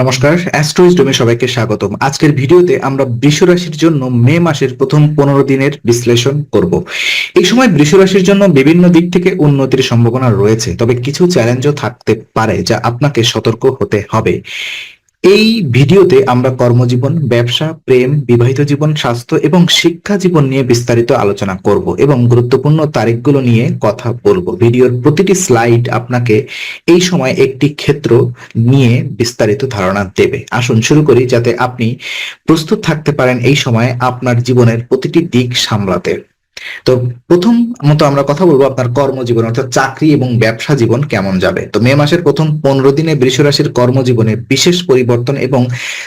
নমস্কার অ্যাস্ট্রোইজ ডোমে সবাইকে স্বাগতম। আজকের ভিডিওতে আমরা বৃষরাশির জন্য মে মাসের প্রথম পনেরো দিনের বিশ্লেষণ করব। এই সময় বৃষরাশির জন্য বিভিন্ন দিক থেকে উন্নতির সম্ভাবনা রয়েছে, তবে কিছু চ্যালেঞ্জও থাকতে পারে যা আপনাকে সতর্ক হতে হবে। এই ভিডিওতে আমরা কর্মজীবন, ব্যবসা, প্রেম, বিবাহিত জীবন, স্বাস্থ্য এবং শিক্ষা জীবন নিয়ে বিস্তারিত আলোচনা করব এবং গুরুত্বপূর্ণ তারিখগুলো নিয়ে কথা বলব। ভিডিওর প্রতিটি স্লাইড আপনাকে এই সময় একটি ক্ষেত্র নিয়ে বিস্তারিত ধারণা দেবে। আসুন শুরু করি যাতে আপনি প্রস্তুত থাকতে পারেন এই সময় আপনার জীবনের প্রতিটি দিক সামলাতে। তো প্রথম মতো আমরা কথা বলব আপনার কর্মজীবন, অর্থাৎ চাকরি এবং ব্যবসা জীবন কেমন যাবে? তো মে মাসের প্রথম পনেরো দিনে বৃষ রাশির কর্মজীবনে বিশেষ পরিবর্তন এবং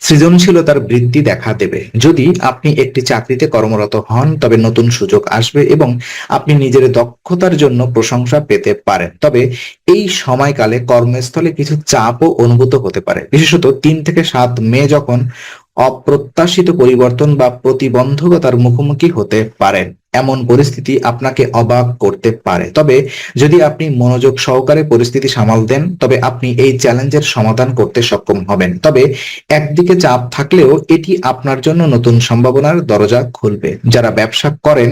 সৃজনশীলতার বৃদ্ধি দেখা দেবে। যদি আপনি একটি চাকরিতে কর্মরত হন, তবে নতুন সুযোগ আসবে এবং আপনি নিজের দক্ষতার জন্য প্রশংসা পেতে পারেন। তবে এই সময়কালে কর্মস্থলে কিছু চাপও অনুভূত হতে পারে। বিশেষত তিন থেকে সাত মে যখন অপ্রত্যাশিত পরিবর্তন বা প্রতিবন্ধকতার মুখোমুখি হতে পারেন। এমন পরিস্থিতি আপনাকে অবাক করতে পারে। তবে যদি আপনি মনোযোগ সহকারে পরিস্থিতি সামাল দেন, তবে আপনি এই চ্যালেঞ্জের সমাধান করতে সক্ষম হবেন। তবে একদিকে চাপ থাকলেও এটি আপনার জন্য নতুন সম্ভাবনার দরজা খুলবে। যারা ব্যবসা করেন,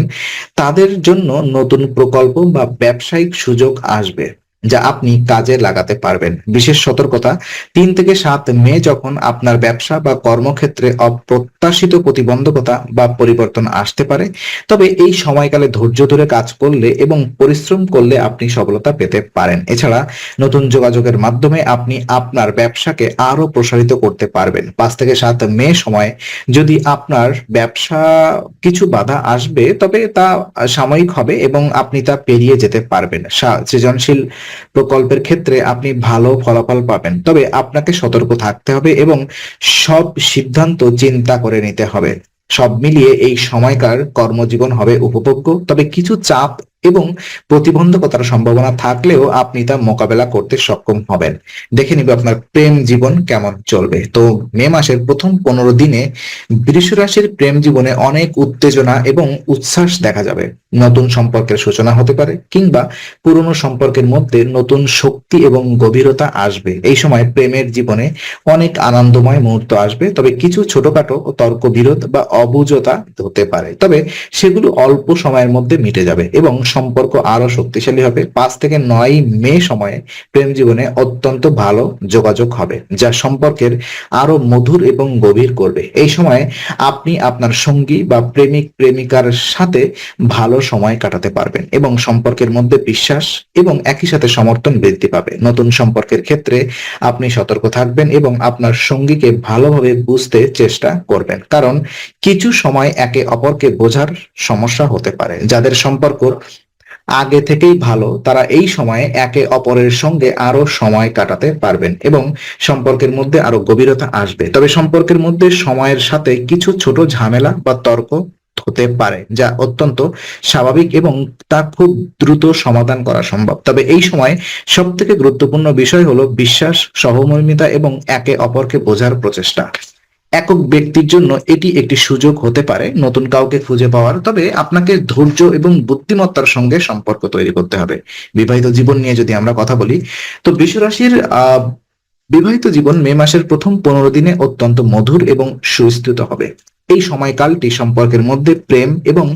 তাদের জন্য নতুন প্রকল্প বা ব্যবসায়িক সুযোগ আসবে। যা আপনি কাজে লাগাতে পারবেন। বিশেষ সতর্কতা, তিন থেকে সাত মে যখন আপনার ব্যবসা বা কর্মক্ষেত্রে অপ্রত্যাশিত প্রতিবন্ধকতা বা পরিবর্তন আসতে পারে, তবে এই সময়কালে ধৈর্য ধরে কাজ করলে এবং পরিশ্রম করলে আপনি সফলতা পেতে পারেন। এছাড়া নতুন যোগাযোগের মাধ্যমে আপনি আপনার ব্যবসাকে আরও প্রসারিত করতে পারবেন। পাঁচ থেকে সাত মে সময় যদি আপনার ব্যবসা কিছু বাধা আসবে, তবে তা সাময়িক হবে এবং আপনি তা পেরিয়ে যেতে পারবেন। সৃজনশীল প্রকল্পের ক্ষেত্রে আপনি ভালো ফলাফল পাবেন। তবে আপনাকে সতর্ক থাকতে হবে এবং সব সিদ্ধান্ত চিন্তা করে নিতে হবে। সব মিলিয়ে এই সময়কার কর্মজীবন হবে উপভোগ্য। তবে কিছু চাপ এবং প্রতিবন্ধকতার সম্ভাবনা থাকলেও আপনি তা মোকাবেলা করতে সক্ষম হবেন। দেখে নিবে আপনার প্রেম জীবন কেমন চলবে। তো মে মাসের প্রথম পনেরো দিনে বৃষ রাশির প্রেম জীবনে অনেক উত্তেজনা এবং উচ্ছ্বাস দেখা যাবে। নতুন সম্পর্কের সূচনা হতে পারে কিংবা পুরনো সম্পর্কের মধ্যে নতুন শক্তি এবং গভীরতা আসবে। এই সময় প্রেমের জীবনে অনেক আনন্দময় মুহূর্ত আসবে, তবে কিছু ছোটখাটো তর্ক বিরোধ বা অবুঝতা হতে পারে। তবে সেগুলো অল্প সময়ের মধ্যে মিটে যাবে এবং সম্পর্ক আরও শক্তিশালী হবে। পাঁচ থেকে নয় মে সময়ে প্রেম জীবনে অত্যন্ত ভালো যোগাযোগ হবে, যা সম্পর্কের আরও মধুর এবং গভীর করবে। এই সময়ে আপনি আপনার সঙ্গী বা প্রেমিক, প্রেমিকার সাথে ভালো সময় কাটাতে পারবেন এবং সম্পর্কের মধ্যে বিশ্বাস এবং একই সাথে সমর্থন বৃদ্ধি পাবে। নতুন সম্পর্কের ক্ষেত্রে আপনি সতর্ক থাকবেন এবং আপনার সঙ্গীকে ভালোভাবে বুঝতে চেষ্টা করবেন। কারণ কিছু সময় একে অপরকে বোঝার সমস্যা হতে পারে। যাদের সম্পর্ক আগে থেকেই ভালো, তারা এই সময়ে একে অপরের সঙ্গে আরও সময় কাটাতে পারবেন এবং সম্পর্কের মধ্যে আরও গভীরতা আসবে। তবে সম্পর্কের মধ্যে সময়ের সাথে কিছু ছোট ঝামেলা বা তর্ক হতে পারে, যা অত্যন্ত স্বাভাবিক এবং তা খুব দ্রুত সমাধান করা সম্ভব। তবে এই সময় সব থেকে গুরুত্বপূর্ণ বিষয় হলো বিশ্বাস, সহমর্মিতা এবং একে অপরকে বোঝার প্রচেষ্টা। একক ব্যক্তির জন্য এটি একটি সুযোগ হতে পারে, নতুন কাউকে খুঁজে পাওয়ার। তবে আপনাকে ধৈর্য এবং বুদ্ধিমত্তার সঙ্গে সম্পর্ক তৈরি করতে হবে। বিবাহিত জীবন নিয়ে যদি আমরা কথা বলি, তো বিশ্বরাশির বিবাহিত জীবন মে মাসের প্রথম পনেরো দিনে অত্যন্ত মধুর এবং সুস্থিত হবে। এই সময়কালটি সম্পর্কের মধ্যে প্রেম এবং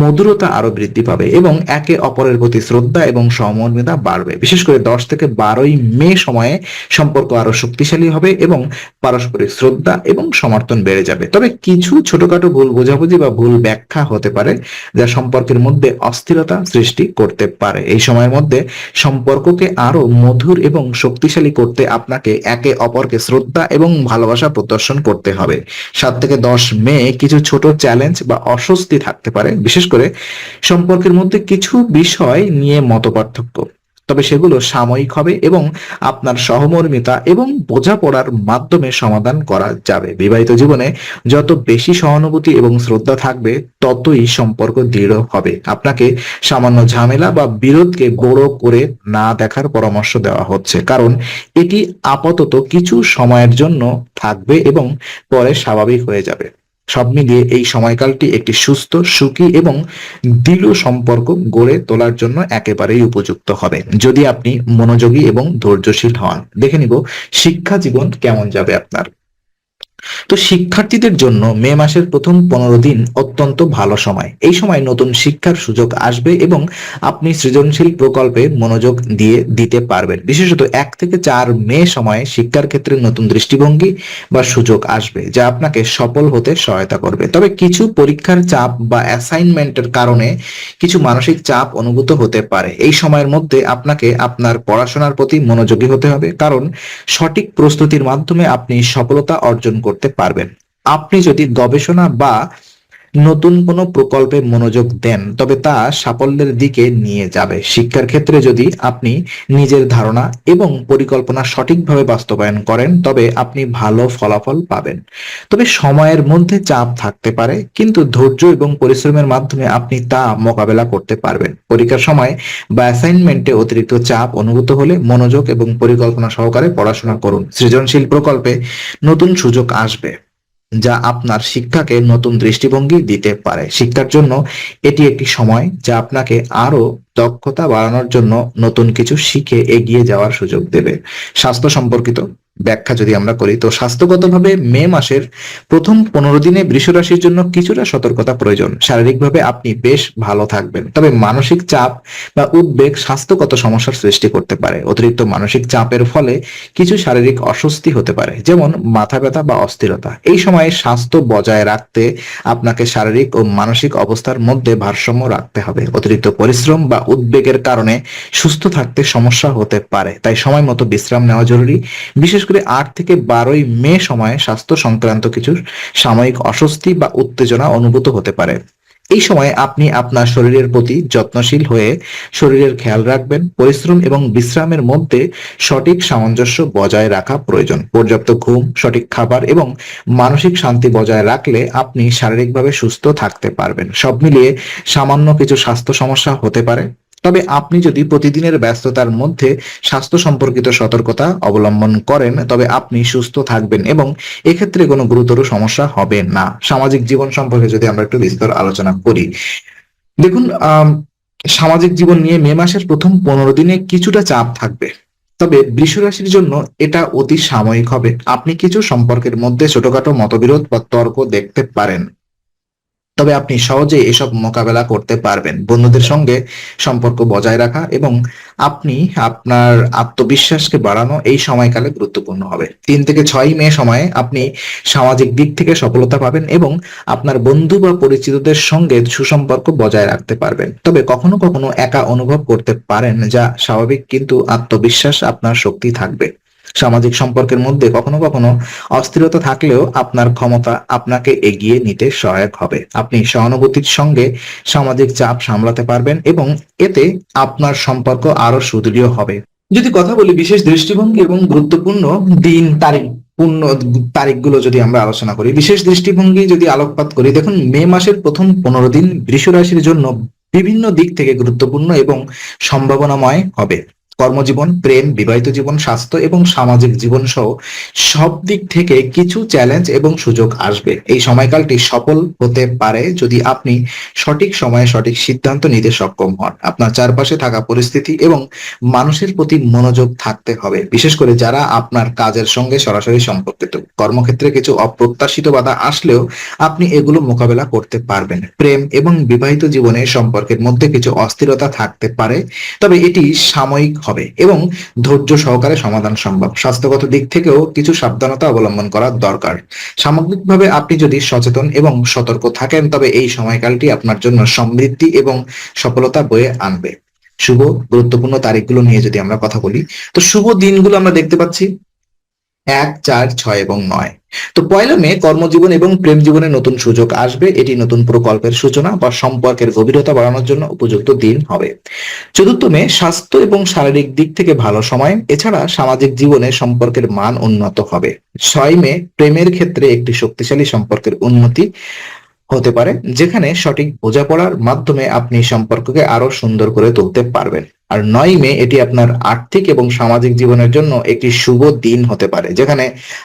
মধুরতা আরও বৃদ্ধি পাবে এবং একে অপরের প্রতি শ্রদ্ধা এবং সহমর্মিতা বাড়বে। বিশেষ করে দশ থেকে বারোই মে সময়ে সম্পর্ক আরও শক্তিশালী হবে এবং পারস্পরিক শ্রদ্ধা এবং সমর্থন বেড়ে যাবে। তবে কিছু ছোটখাটো ভুল বোঝাবুঝি বা ভুল ব্যাখ্যা হতে পারে যা সম্পর্কের মধ্যে অস্থিরতা সৃষ্টি করতে পারে। এই সময়ের মধ্যে সম্পর্ককে আরও মধুর এবং শক্তিশালী করতে আপনাকে একে অপরকে শ্রদ্ধা এবং ভালোবাসা প্রদর্শন করতে হবে। সাত থেকে দশ মে কিছু ছোট চ্যালেঞ্জ বা অস্বস্তি থাকতে পারে, বিশেষ করে সম্পর্কের মধ্যে কিছু বিষয় নিয়ে মতপার্থক্য। তবে সেগুলো সাময়িক হবে এবং আপনার সহমর্মিতা এবং বোঝাপড়ার মাধ্যমে সমাধান করা যাবে। বিবাহিত জীবনে যত বেশি সহানুভূতি এবং শ্রদ্ধা থাকবে, ততই সম্পর্ক দৃঢ় হবে। আপনাকে সামান্য ঝামেলা বা বিরোধকে বড় করে না দেখার পরামর্শ দেওয়া হচ্ছে, কারণ এটি আপাতত কিছু সময়ের জন্য থাকবে এবং পরে স্বাভাবিক হয়ে যাবে। সব মিলিয়ে এই সময়কালটি একটি সুস্থ, সুখী এবং দৃঢ় সম্পর্ক গড়ে তোলার জন্য একেবারেই উপযুক্ত হবে। যদি আপনি মনোযোগী এবং ধৈর্যশীল হন, দেখে নিব শিক্ষা জীবন কেমন যাবে আপনার। তো শিক্ষার্থীদের জন্য মে মাসের প্রথম পনেরো দিন অত্যন্ত ভালো সময়। এই সময় নতুন শিক্ষার সুযোগ আসবে এবং আপনি সৃজনশীল প্রকল্পে মনোযোগ দিয়ে দিতে পারবেন। বিশেষত এক থেকে চার মে সময়ে শিক্ষার ক্ষেত্রে নতুন দৃষ্টিভঙ্গি বা সুযোগ আসবে, যা আপনাকে সফল হতে সহায়তা করবে। তবে কিছু পরীক্ষার চাপ বা অ্যাসাইনমেন্টের কারণে কিছু মানসিক চাপ অনুভূত হতে পারে। এই সময়ের মধ্যে আপনাকে আপনার পড়াশোনার প্রতি মনোযোগী হতে হবে, কারণ সঠিক প্রস্তুতির মাধ্যমে আপনি সফলতা অর্জন করতে পারবেন। আপনি যদি গবেষণা বা নতুন কোনো প্রকল্পে মনোযোগ দেন, তবে তা সাফল্যের দিকে নিয়ে যাবে। শিক্ষার ক্ষেত্রে যদি আপনি নিজের ধারণা এবং পরিকল্পনা সঠিকভাবে বাস্তবায়ন করেন, তবে আপনি ভালো ফলাফল পাবেন। তবে সময়ের মধ্যে চাপ থাকতে পারে, কিন্তু ধৈর্য এবং পরিশ্রমের মাধ্যমে আপনি তা মোকাবেলা করতে পারবেন। পরীক্ষার সময় বা অ্যাসাইনমেন্টে অতিরিক্ত চাপ অনুভূত হলে মনোযোগ এবং পরিকল্পনা সহকারে পড়াশোনা করুন। সৃজনশীল প্রকল্পে নতুন সুযোগ আসবে। যা আপনার শিক্ষাকে নতুন দৃষ্টিভঙ্গি দিতে পারে। শিক্ষার জন্য এটি একটি সময় যা আপনাকে আরও দক্ষতা বাড়ানোর জন্য নতুন কিছু শিখে এগিয়ে যাওয়ার সুযোগ দেবে। স্বাস্থ্য সম্পর্কিত ব্যাখ্যা যদি আমরা করি, তো স্বাস্থ্যগতভাবে মে মাসের প্রথম পনেরো দিনে রাশির জন্য কিছুটা সতর্কতা প্রয়োজন। শারীরিকভাবে আপনি বেশ ভালো থাকবেন। তবে মানসিক চাপ বা উদ্বেগ স্বাস্থ্যগত সমস্যার সৃষ্টি করতে পারে। অতিরিক্ত মানসিক চাপের ফলে কিছু শারীরিক অস্বস্তি হতে পারে, যেমন মাথা ব্যথা বা অস্থিরতা। এই সময়ে স্বাস্থ্য বজায় রাখতে আপনাকে শারীরিক ও মানসিক অবস্থার মধ্যে ভারসাম্য রাখতে হবে। অতিরিক্ত পরিশ্রম বা উদ্বেগের কারণে সুস্থ থাকতে সমস্যা হতে পারে, তাই সময় মতো বিশ্রাম নেওয়া জরুরি। বিশেষ করে আট থেকে বারোই মে সময়ে স্বাস্থ্য সংক্রান্ত কিছু সাময়িক অস্বস্তি বা উত্তেজনা অনুভূত হতে পারে। এই সময় আপনি আপনার শরীরের প্রতি যত্নশীল হয়ে শরীরের খেয়াল রাখবেন, পরিশ্রম এবং বিশ্রামের মধ্যে সঠিক সামঞ্জস্য বজায় রাখা প্রয়োজন। পর্যাপ্ত ঘুম, সঠিক খাবার এবং মানসিক শান্তি বজায় রাখলে আপনি শারীরিকভাবে সুস্থ থাকতে পারবেন। সব মিলিয়ে সামান্য কিছু স্বাস্থ্য সমস্যা হতে পারে। তবে আপনি যদি প্রতিদিনের ব্যস্ততার মধ্যে স্বাস্থ্য সম্পর্কিত সতর্কতা অবলম্বন করেন, তবে আপনি সুস্থ থাকবেন এবং এক্ষেত্রে কোনো গুরুতর সমস্যা হবে না। সামাজিক জীবন সম্পর্কে যদি আমরা একটু বিস্তর আলোচনা করি। দেখুন সামাজিক জীবন নিয়ে মে মাসের প্রথম পনেরো দিনে কিছুটা চাপ থাকবে। তবে বৃষ রাশির জন্য এটা অতি সাময়িক হবে। আপনি কিছু সম্পর্কের মধ্যে ছোটখাটো মতবিরোধ বা তর্ক দেখতে পারেন। তবে আপনি সহজে এসব মোকাবেলা করতে পারবেন। বন্ধুদের সঙ্গে সম্পর্ক বজায় রাখা এবং আপনি আপনার আত্মবিশ্বাসকে বাড়ানো এই সময়কালে গুরুত্বপূর্ণ হবে। তিন থেকে ছয় মে সময়ে আপনি সামাজিক দিক থেকে সফলতা পাবেন এবং আপনার বন্ধু বা পরিচিতদের সঙ্গে সুসম্পর্ক বজায় রাখতে পারবেন। তবে কখনো কখনো একা অনুভব করতে পারেন, যা স্বাভাবিক, কিন্তু আত্মবিশ্বাস আপনার শক্তি থাকবে। সামাজিক সম্পর্কের মধ্যে কখনো কখনো অস্থিরতা থাকলেও আপনার ক্ষমতা আপনাকে এগিয়ে নিতে সহায়ক হবে। আপনি সহানুভূতির সঙ্গে সামাজিক চাপ সামলাতে পারবেন এবং এতে আপনার সম্পর্ক আরও সুদৃঢ় হবে। যদি কথা বলি বিশেষ দৃষ্টিভঙ্গি এবং গুরুত্বপূর্ণ দিন তারিখ, পূর্ণ তারিখগুলো যদি আমরা আলোচনা করি, বিশেষ দৃষ্টিভঙ্গি যদি আলোকপাত করি, দেখুন মে মাসের প্রথম পনেরো দিন বৃষ রাশির জন্য বিভিন্ন দিক থেকে গুরুত্বপূর্ণ এবং সম্ভাবনাময় হবে। কর্মজীবন, প্রেম, বিবাহিত জীবন, স্বাস্থ্য এবং সামাজিক জীবন সহ সব দিক থেকে কিছু চ্যালেঞ্জ এবং সুযোগ আসবে। এই সময়কালটি সফল হতে পারে যদি আপনি সঠিক সময়ে সঠিক সিদ্ধান্ত নিতে সক্ষম হন। আপনার চারপাশে থাকা পরিস্থিতি এবং মানুষের প্রতি মনোযোগ থাকতে হবে। বিশেষ করে যারা আপনার কাজের সঙ্গে সরাসরি সম্পর্কিত। কর্মক্ষেত্রে কিছু অপ্রত্যাশিত বাধা আসলেও আপনি এগুলো মোকাবেলা করতে পারবেন। প্রেম এবং বিবাহিত জীবনে সম্পর্কের মধ্যে কিছু অস্থিরতা থাকতে পারে, তবে এটি সাময়িক হবে এবং ধৈর্য সহকারে সমাধান সম্ভব। স্বাস্থ্যগত দিক থেকেও কিছু সাবধানতা অবলম্বন করা দরকার। সামগ্রিকভাবে আপনি যদি সচেতন এবং সতর্ক থাকেন, তবে এই সময়কালটি আপনার জন্য সমৃদ্ধি এবং সফলতা বয়ে আনবে। শুভ, গুরুত্বপূর্ণ তারিখগুলো নিয়ে যদি আমরা কথা বলি, তো শুভ দিনগুলো আমরা দেখতে পাচ্ছি। এক, চার, ছয় এবং নয়। তো পয়লা মে কর্মজীবন এবং প্রেম জীবনে নতুন সুযোগ আসবে। এটি নতুন প্রকল্পের সূচনা বা সম্পর্কের গভীরতা বাড়ানোর জন্য উপযুক্ত দিন হবে। চতুর্থ মে স্বাস্থ্য এবং শারীরিক দিক থেকে ভালো সময়। এছাড়া সামাজিক জীবনে সম্পর্কের মান উন্নত হবে। ছয় মে প্রেমের ক্ষেত্রে একটি শক্তিশালী সম্পর্কের উন্নতি হতে পারে, যেখানে সঠিক বোঝাপড়ার মাধ্যমে আপনি সম্পর্ককে আরও সুন্দর করে তুলতে পারবেন। আর নয় মে এটি আপনার আর্থিক এবং সামাজিক জীবনের জন্য একটি শুভ দিন হতে পারে, যেখানে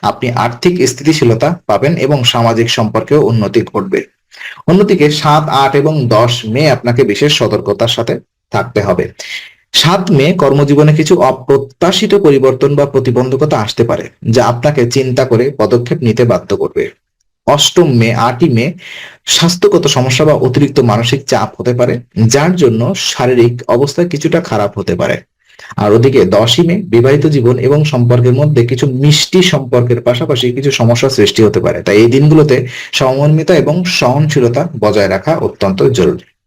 আপনি আর্থিক স্থিতিশীলতা পাবেন এবং সামাজিক সম্পর্কেও উন্নতি ঘটবে। অন্যদিকে সাত, আট এবং দশ মে আপনাকে বিশেষ সতর্কতার সাথে থাকতে হবে। সাত মে কর্মজীবনে কিছু অপ্রত্যাশিত পরিবর্তন বা প্রতিবন্ধকতা আসতে পারে, যা আপনাকে চিন্তা করে পদক্ষেপ নিতে বাধ্য করবে। অষ্টম মে, আটই মে স্বাস্থ্যগত সমস্যা বা অতিরিক্ত মানসিক চাপ হতে পারে, যার জন্য শারীরিক অবস্থা কিছুটা খারাপ হতে পারে। আর ওদিকে দশই মে, বিবাহিত জীবন এবং সম্পর্কের মধ্যে কিছু মিষ্টি সম্পর্কের পাশাপাশি কিছু সমস্যা সৃষ্টি হতে পারে। তাই এই দিনগুলোতে সমন্বিতা এবং সহনশীলতা বজায় রাখা অত্যন্ত জরুরি।